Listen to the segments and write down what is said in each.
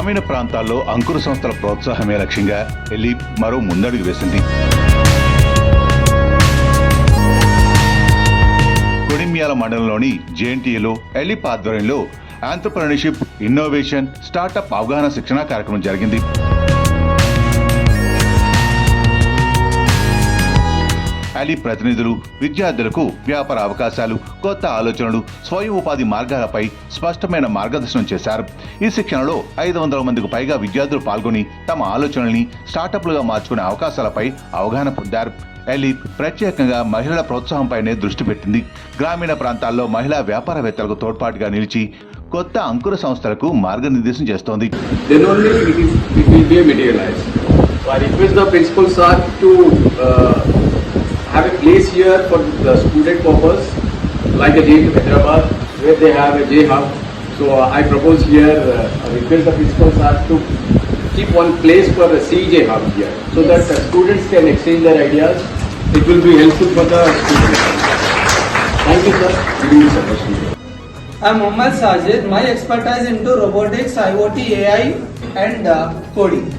గ్రామీణ ప్రాంతాల్లో అంకుర సంస్థల ప్రోత్సాహమే లక్ష్యంగా ఎలీప్ మరో ముందడుగు వేసింది. కొడిమ్యాల మండలంలోని జేఎన్టీఏలో ఎలిప్ ఆధ్వర్యంలో ఆంటర్ప్రినర్షిప్ ఇన్నోవేషన్ స్టార్టప్ అవగాహన శిక్షణ కార్యక్రమం జరిగింది. అలీ ప్రతినిధులు విద్యార్థులకు వ్యాపార అవకాశాలు కొత్త ఆలోచనలు స్వయం ఉపాధి మార్గాలపై స్పష్టమైన మార్గదర్శనం చేశారు. ఈ శిక్షణలో ఐదు వందల మందికి పైగా విద్యార్థులు పాల్గొని తమ ఆలోచనల్ని స్టార్టప్లుగా మార్చుకునే అవకాశాలపై అవగాహన పొందారు. ఎలీ ప్రత్యేకంగా మహిళల ప్రోత్సాహంపైనే దృష్టి పెట్టింది. గ్రామీణ ప్రాంతాల్లో మహిళా వ్యాపారవేత్తలకు తోడ్పాటుగా నిలిచి కొత్త అంకుర సంస్థలకు మార్గనిర్దేశం చేస్తోంది. Then only it, is. So request the to uh, have a place here for the student purpose, like a JP Hyderabad, where they have a J hub. So uh, I propose here, uh, I request the principal sir to keep one place for the CJ hub here, so that the students can exchange their ideas. It will be helpful for the students. Thank you, sir. Giving. I'm Mohammad Sajid. My expertise into robotics, IoT, AI, and uh, coding.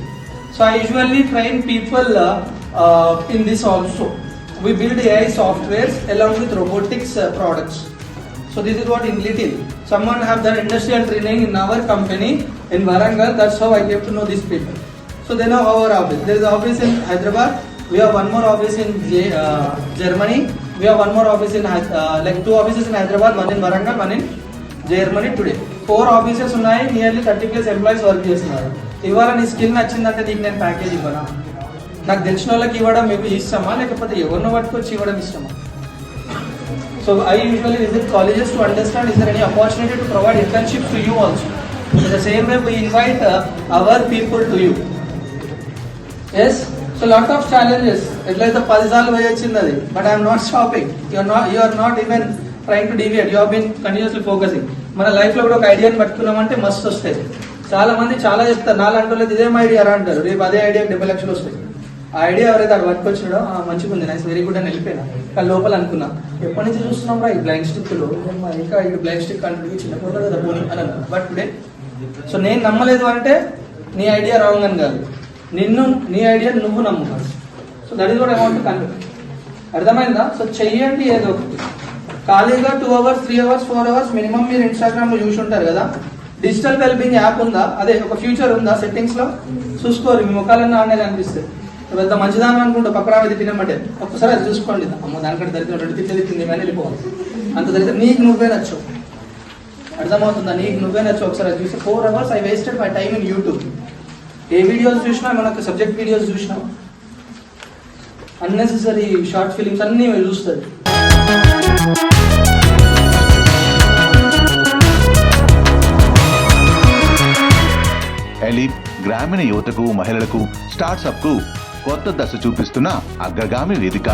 So I usually train people uh, uh, in this also. We build AI softwares along with robotics uh, products. So this is what in little. Someone have done industrial training in our company in Varangal. That's how I came to know these people. So they know our office. There is an office in Hyderabad. We have one more office in J- uh, Germany. We have one more office in Hy- uh, like two offices in Hyderabad, one in Varangal, one in Germany today four offices ఉన్నాయి nearly thirty plus employees work చేస్తున్నారు ఇవాళ నీ skill నచ్చిందంటే నీకు నేను package ఇవ్వనా నాకు తెలిసిన వాళ్ళకి ఇవ్వడం మీకు ఇష్టమా? లేకపోతే ఎవరినో పట్టుకొచ్చి ఇవ్వడం ఇష్టమా? So I usually visit colleges to understand is there any opportunity to provide internship to you also the same way we invite our people to you yes so lot of challenges ఎట్లయితే పది సార్లు పోయి వచ్చింది అది but I'm not shopping you're not you're not even trying to deviate you హీన్ continuously focusing మన లైఫ్లో కూడా ఒక ఐడియాని పట్టుకున్నామంటే మస్తు వస్తాయి. చాలా మంది చాలా చెప్తారు నాలుగు అంటే ఇదేం ఐడియా అంటారు. రేపు అదే ఐడియా డెబ్బై లక్షలు వస్తాయి. ఆ ఐడియా ఎవరైతే అక్కడ పట్టుకొచ్చినాడో "ఆ, మంచిగా ఉంది నైస్ వెరీ గుడ్ అని వెళ్ళిపోయినా. కానీ లోపల అనుకున్నా ఎప్పటి నుంచి చూస్తున్నాం రా ఈ బ్లైండ్ స్టిక్లో ఇంకా ఈ బ్లైండ్ స్టిక్ అంటే చిన్న కదా పోనీ అని అన్నా బట్ టుడే సో నేను నమ్మలేదు అంటే నీ ఐడియా రాంగ్ అని కాదు. నిన్ను నీ ఐడియా నువ్వు నమ్ము so that is what amount want అర్థమైందా? సో చెయ్యండి ఏదో ఒకటి. ఖాళీగా two hours three hours four hours minimum మీరు ఇన్స్టాగ్రామ్లో చూసి ఉంటారు కదా? డిజిటల్ వెల్బింగ్ యాప్ ఉందా? అదే ఒక ఫ్యూచర్ ఉందా సెట్టింగ్స్లో? చూసుకోరు మీ ముఖాలన్నీ ఆడనే కనిపిస్తాయి పెద్ద మంచిదానం అనుకుంటా పక్కన అది తినమంటే. ఒక్కసారి అది చూసుకోండి. అమ్మ దానికంటే దరిద్రం రెండు తిట్లు తిట్టింది కానీ వెళ్ళిపోవాలి అంత దరిద్రం. నీకు నువ్వే నచ్చు. అర్థమవుతుందా? నీకు నువ్వే నచ్చు ఒకసారి అది చూసి four hours I wasted my time in YouTube A videos చూసినా మనకు సబ్జెక్ట్ వీడియోస్ చూసినా అన్నెసెసరీ షార్ట్ ఫిలిమ్స్ అన్నీ చూస్తుంది ఎలీ గ్రామీణ యువతకు మహిళలకు స్టార్ట్అప్కు కొత్త దశ చూపిస్తున్న అగ్రగామి వేదిక.